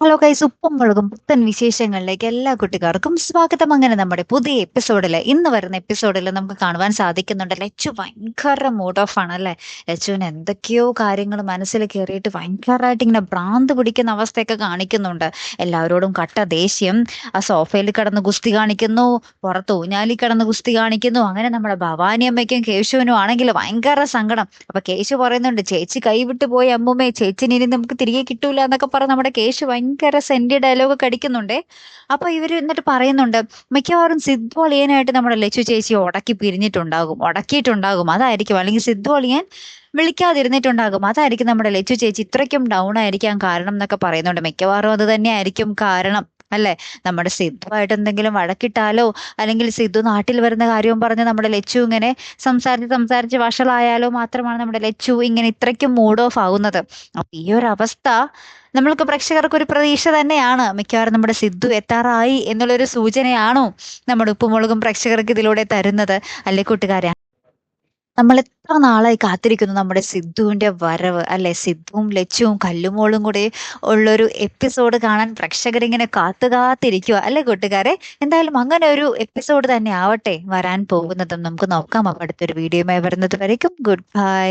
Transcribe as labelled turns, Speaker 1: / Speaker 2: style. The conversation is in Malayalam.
Speaker 1: ഹലോ കൈസ് ഉപ്പും മുളകും പുത്തൻ വിശേഷങ്ങളിലേക്ക് എല്ലാ കുട്ടികാർക്കും സ്വാഗതം. അങ്ങനെ നമ്മുടെ പുതിയ എപ്പിസോഡിൽ ഇന്ന് വരുന്ന എപ്പിസോഡിൽ നമുക്ക് കാണുവാൻ സാധിക്കുന്നുണ്ട് ലച്ചു. ഭയങ്കര മൂഡ് ഓഫ് ആണ് അല്ലെ? ലച്ചുവിന് എന്തൊക്കെയോ കാര്യങ്ങൾ മനസ്സിൽ കയറിയിട്ട് ഭയങ്കരമായിട്ട് ഇങ്ങനെ ഭ്രാന്ത് പിടിക്കുന്ന അവസ്ഥയൊക്കെ കാണിക്കുന്നുണ്ട്. എല്ലാവരോടും കട്ട ദേഷ്യം ആ സോഫയിൽ കിടന്ന് ഗുസ്തി കാണിക്കുന്നു പുറത്ത് ഊഞ്ഞാലി കിടന്ന് ഗുസ്തി കാണിക്കുന്നു. അങ്ങനെ നമ്മുടെ ഭവാനി അമ്മയ്ക്കും കേശുവിനും ആണെങ്കിൽ ഭയങ്കര സങ്കടം. അപ്പൊ കേശു പറയുന്നുണ്ട് ചേച്ചി കൈവിട്ട് പോയി അമ്മുമ്മേ ചേച്ചിനി ഇനി നമുക്ക് തിരികെ കിട്ടൂല എന്നൊക്കെ പറഞ്ഞ് നമ്മുടെ കേശു ഭയങ്കര സെന്റി ഡയലോഗ് ഒക്കെ അടിക്കുന്നുണ്ടേ. അപ്പൊ ഇവർ എന്നിട്ട് പറയുന്നുണ്ട് മിക്കവാറും സിദ്ധു അളിയനായിട്ട് നമ്മുടെ ലച്ചു ചേച്ചി ഉടക്കി പിരിഞ്ഞിട്ടുണ്ടാകും ഉടക്കിയിട്ടുണ്ടാകും അതായിരിക്കും. അല്ലെങ്കിൽ സിദ്ധു അളിയൻ വിളിക്കാതിരുന്നിട്ടുണ്ടാകും. അതായിരിക്കും നമ്മുടെ ലച്ചു ചേച്ചി ഇത്രയ്ക്കും ഡൗൺ ആയിരിക്കാൻ കാരണം എന്നൊക്കെ പറയുന്നുണ്ട്. മിക്കവാറും അത് തന്നെ ആയിരിക്കും കാരണം. അല്ലെ? നമ്മുടെ സിദ്ധുവായിട്ട് എന്തെങ്കിലും വഴക്കിട്ടാലോ അല്ലെങ്കിൽ സിദ്ധു നാട്ടിൽ വരുന്ന കാര്യവും പറഞ്ഞ് നമ്മുടെ ലച്ചു ഇങ്ങനെ സംസാരിച്ച് സംസാരിച്ച് വഷളായാലോ മാത്രമാണ് നമ്മുടെ ലച്ചു ഇങ്ങനെ ഇത്രയ്ക്കും മൂഡ് ഓഫ് ആവുന്നത്. അപ്പൊ ഈ ഒരു അവസ്ഥ നമ്മൾക്ക് പ്രേക്ഷകർക്ക് ഒരു പ്രതീക്ഷ തന്നെയാണ്. മിക്കവാറും നമ്മുടെ സിദ്ധു എത്താറായി എന്നുള്ളൊരു സൂചനയാണോ നമ്മുടെ ഉപ്പുമുളകും പ്രേക്ഷകർക്ക് ഇതിലൂടെ തരുന്നത്? അല്ലെ കൂട്ടുകാരെ? നമ്മൾ എത്ര നാളായി കാത്തിരിക്കുന്നു നമ്മുടെ സിദ്ധുവിന്റെ വരവ് അല്ലെ? സിദ്ധുവും ലച്ചുവും കല്ലുമോളും കൂടെ ഉള്ളൊരു എപ്പിസോഡ് കാണാൻ പ്രേക്ഷകരിങ്ങനെ കാത്തു കാത്തിരിക്കുക അല്ലെ കൂട്ടുകാരെ? എന്തായാലും അങ്ങനെ ഒരു എപ്പിസോഡ് തന്നെ ആവട്ടെ വരാൻ പോകുന്നതും നമുക്ക് നോക്കാം. അപ്പൊ അടുത്തൊരു വീഡിയോയുമായി വരുന്നത് വരയ്ക്കും ഗുഡ് ബൈ